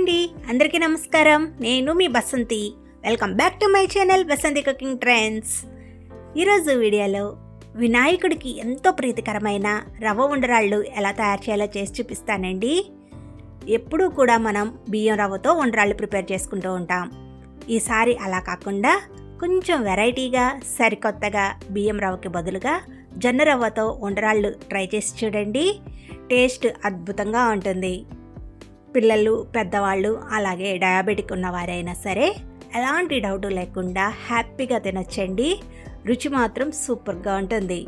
అండి. అందరికీ నమస్కారం. నేను మీ Basanti. Welcome back to my channel Basanti cooking trends ఈరోజు వీడియోలో వినాయకుడికి ఎంతో ప్రీతికరమైన రవ్వ ఉండరాళ్ళు ఎలా తయారు చేయాలో చేసి చూపిస్తానండి. ఎప్పుడూ కూడా మనం బియ్యం రవ్వతో ఉండరాళ్ళు ప్రిపేర్ చేసుకుంటూ ఉంటాం. ఈసారి అలా కాకుండా కొంచెం వెరైటీగా సరికొత్తగా బియ్యం రవ్వకి బదులుగా జొన్న రవ్వతో ఉండరాళ్ళు ట్రై చేసి చూడండి. టేస్ట్ అద్భుతంగా ఉంటుంది. పిల్లలు పెద్దవాళ్ళు అలాగే డయాబెటిక్ ఉన్నవారైనా సరే ఎలాంటి డౌట్ లేకుండా హ్యాపీగా తినచ్చండి. రుచి మాత్రం సూపర్గా ఉంటుంది.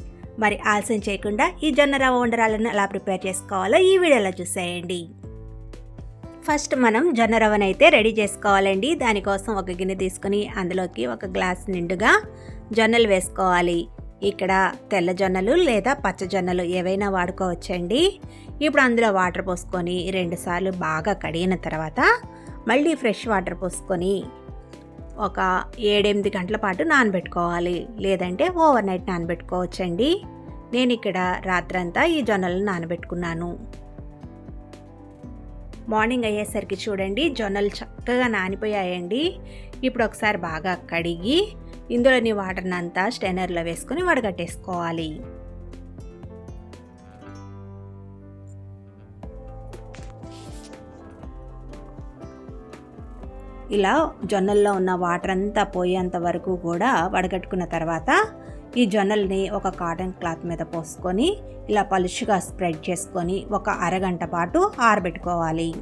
మరి ఆలస్యం చేయకుండా ఈ జొన్న రవ్వ వండరాలను ఎలా ప్రిపేర్ చేసుకోవాలో ఈ వీడియోలో చూసేయండి. ఫస్ట్ మనం జొన్న రవ్వను అయితే రెడీ చేసుకోవాలండి. దానికోసం ఒక గిన్నె తీసుకుని అందులోకి ఒక గ్లాస్ నిండుగా జొన్నలు వేసుకోవాలి. ఇక్కడ తెల్ల జొన్నలు లేదా పచ్చజొన్నలు ఏవైనా వాడుకోవచ్చండి. ఇప్పుడు అందులో వాటర్ పోసుకొని రెండుసార్లు బాగా కడిగిన తర్వాత మళ్ళీ ఫ్రెష్ వాటర్ పోసుకొని ఒక ఏడెనిమిది గంటల పాటు నానబెట్టుకోవాలి. లేదంటే ఓవర్ నైట్ నానబెట్టుకోవచ్చండి. నేను ఇక్కడ రాత్రంతా ఈ జొన్నలను నానబెట్టుకున్నాను. మార్నింగ్ అయ్యేసరికి చూడండి జొన్నలు చక్కగా నానిపోయాయండి. ఇప్పుడు ఒకసారి బాగా కడిగి ఇందులోని వాటర్ని అంతా స్టెనర్లో వేసుకొని వడగట్టేసుకోవాలి. ఇలా జొన్నల్లో ఉన్న వాటర్ అంతా పోయేంత వరకు కూడా వడగట్టుకున్న తర్వాత ఈ జొన్నల్ని ఒక కాటన్ క్లాత్ మీద పోసుకొని ఇలా పలుచుగా స్ప్రెడ్ చేసుకొని ఒక అరగంట పాటు ఆరబెట్టుకోవాలి.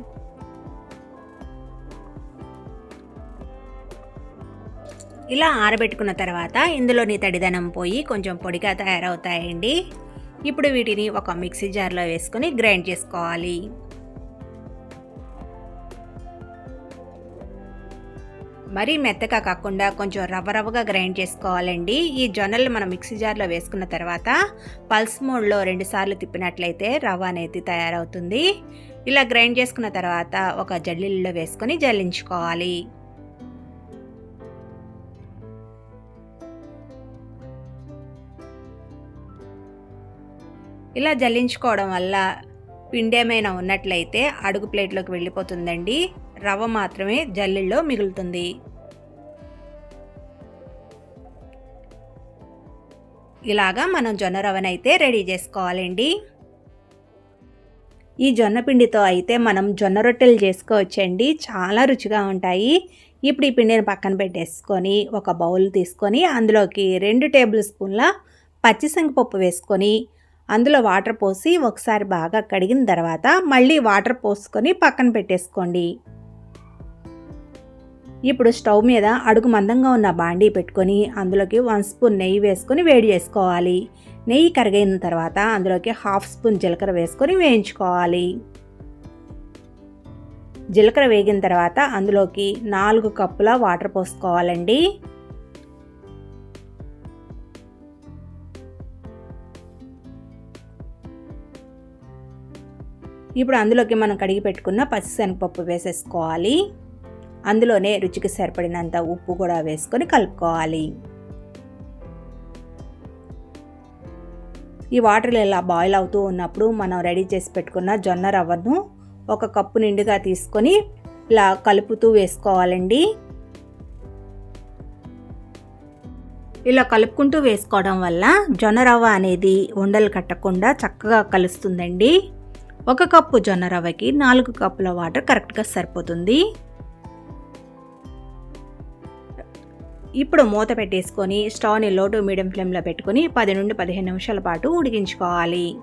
ఇలా ఆరబెట్టుకున్న తర్వాత ఇందులోని తడిదనం పోయి కొంచెం పొడిగా తయారవుతాయండి. ఇప్పుడు వీటిని ఒక మిక్సీ జార్లో వేసుకొని గ్రైండ్ చేసుకోవాలి. మరీ మెత్తగా కాకుండా కొంచెం రవ్వ రవ్వగా గ్రైండ్ చేసుకోవాలండి. ఈ జొన్నలు మనం మిక్సీ జార్లో వేసుకున్న తర్వాత పల్స్ మోడ్లో రెండుసార్లు తిప్పినట్లయితే రవ్వ అనేది తయారవుతుంది. ఇలా గ్రైండ్ చేసుకున్న తర్వాత ఒక జల్లీల్లో వేసుకొని జల్లించుకోవాలి. ఇలా జల్లించుకోవడం వల్ల పిండి ఏమైనా ఉన్నట్లయితే అడుగు ప్లేట్లోకి వెళ్ళిపోతుందండి. రవ్వ మాత్రమే జల్లిల్లో మిగులుతుంది. ఇలాగా మనం జొన్న రవ్వనైతే రెడీ చేసుకోవాలండి. ఈ జొన్న పిండితో అయితే మనం జొన్న రొట్టెలు చేసుకోవచ్చండి. చాలా రుచిగా ఉంటాయి. ఇప్పుడు ఈ పిండిని పక్కన పెట్టేసుకొని ఒక బౌల్ తీసుకొని అందులోకి రెండు టేబుల్ స్పూన్ల పచ్చిశనగపప్పు వేసుకొని అందులో వాటర్ పోసి ఒకసారి బాగా కడిగిన తర్వాత మళ్ళీ వాటర్ పోసుకొని పక్కన పెట్టేసుకోండి. ఇప్పుడు స్టవ్ మీద అడుగు మందంగా ఉన్న బాండీ పెట్టుకొని అందులోకి వన్ స్పూన్ నెయ్యి వేసుకొని వేడి చేసుకోవాలి. నెయ్యి కరిగిన తర్వాత అందులోకి హాఫ్ స్పూన్ జీలకర్ర వేసుకొని వేయించుకోవాలి. జీలకర్ర వేగిన తర్వాత అందులోకి నాలుగు కప్పుల వాటర్ పోసుకోవాలండి. ఇప్పుడు అందులోకి మనం కడిగి పెట్టుకున్న పచ్చిశనగపప్పు వేసేసుకోవాలి. అందులోనే రుచికి సరిపడినంత ఉప్పు కూడా వేసుకొని కలుపుకోవాలి. ఈ వాటర్లు ఇలా బాయిల్ అవుతూ ఉన్నప్పుడు మనం రెడీ చేసి పెట్టుకున్న జొన్న రవ్వను ఒక కప్పు నిండుగా తీసుకొని ఇలా కలుపుతూ వేసుకోవాలండి. ఇలా కలుపుకుంటూ వేసుకోవడం వల్ల జొన్న రవ్వ అనేది ఉండలు కట్టకుండా చక్కగా కలుస్తుందండి. ఒక కప్పు జొన్న రవ్వకి నాలుగు కప్పుల వాటర్ కరెక్ట్గా సరిపోతుంది. ఇప్పుడు మూత పెట్టేసుకొని స్టవ్ని లో టు మీడియం ఫ్లేమ్లో పెట్టుకొని పది నుండి పదిహేను నిమిషాల పాటు ఉడికించుకోవాలి.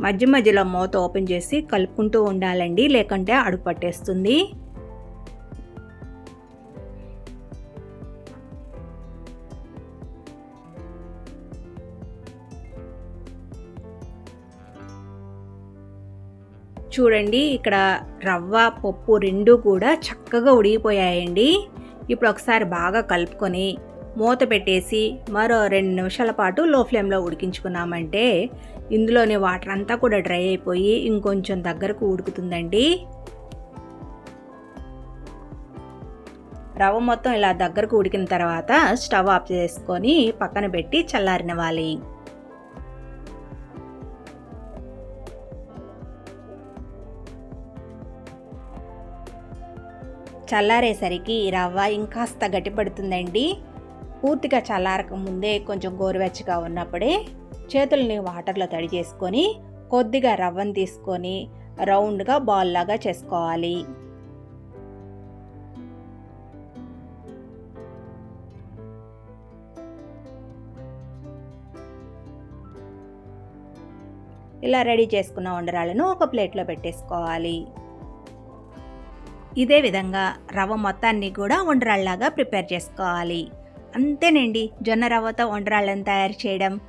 మధ్య మధ్యలో మూత ఓపెన్ చేసి కలుపుకుంటూ ఉండాలండి లేకుంటే అడుగు పట్టేస్తుంది. చూడండి ఇక్కడ రవ్వ పప్పు రెండు కూడా చక్కగా ఉడిగిపోయాయండి. ఇప్పుడు ఒకసారి బాగా కలుపుకొని మూత పెట్టేసి మరో రెండు నిమిషాల పాటు లో ఫ్లేమ్లో ఉడికించుకున్నామంటే ఇందులోని వాటర్ అంతా కూడా డ్రై అయిపోయి ఇంకొంచెం దగ్గరకు ఉడుకుతుందండి. రవ్వ మొత్తం ఇలా దగ్గరకు ఉడికిన తర్వాత స్టవ్ ఆఫ్ చేసుకొని పక్కన పెట్టి చల్లారినవాలి చల్లారేసరికి ఈ రవ్వ ఇంకాస్త గట్టిపడుతుందండి. పూర్తిగా చల్లారక ముందే కొంచెం గోరువెచ్చగా ఉన్నప్పుడే చేతుల్ని వాటర్లో తడి చేసుకొని కొద్దిగా రవ్వను తీసుకొని రౌండ్గా బాల్ లాగా చేసుకోవాలి. ఇలా రెడీ చేసుకున్న వండరాలను ఒక ప్లేట్లో పెట్టేసుకోవాలి. ఇదే విధంగా రవ్వ మొత్తాన్ని కూడా వండరాళ్ళలాగా ప్రిపేర్ చేసుకోవాలి. అంతేనండి జొన్న రవ్వతో వండరాళ్ళని తయారు చేయడం.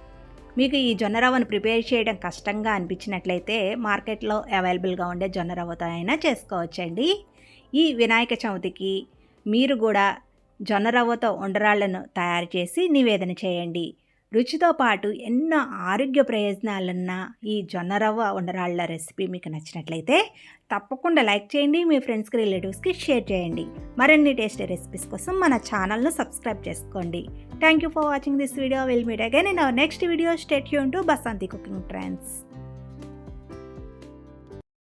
మీకు ఈ జొన్న రవ్వను ప్రిపేర్ చేయడం కష్టంగా అనిపించినట్లయితే మార్కెట్లో అవైలబుల్గా ఉండే జొన్న రవ్వతో అయినా చేసుకోవచ్చండి. ఈ వినాయక చవితికి మీరు కూడా జొన్న రవ్వతో ఉండరాళ్ళను తయారు చేసి నివేదన చేయండి. రుచితో పాటు ఎన్నో ఆరోగ్య ప్రయోజనాలున్న ఈ జొన్న రవ్వ ఉండరాళ్ళ రెసిపీ మీకు నచ్చినట్లయితే తప్పకుండా లైక్ చేయండి మీ ఫ్రెండ్స్కి రిలేటివ్స్కి షేర్ చేయండి. మరిన్ని టేస్టీ రెసిపీస్ కోసం మన ఛానల్ను సబ్స్క్రైబ్ చేసుకోండి. Thank you for watching this video. Will meet again in our next video stay tuned to Basanti cooking trends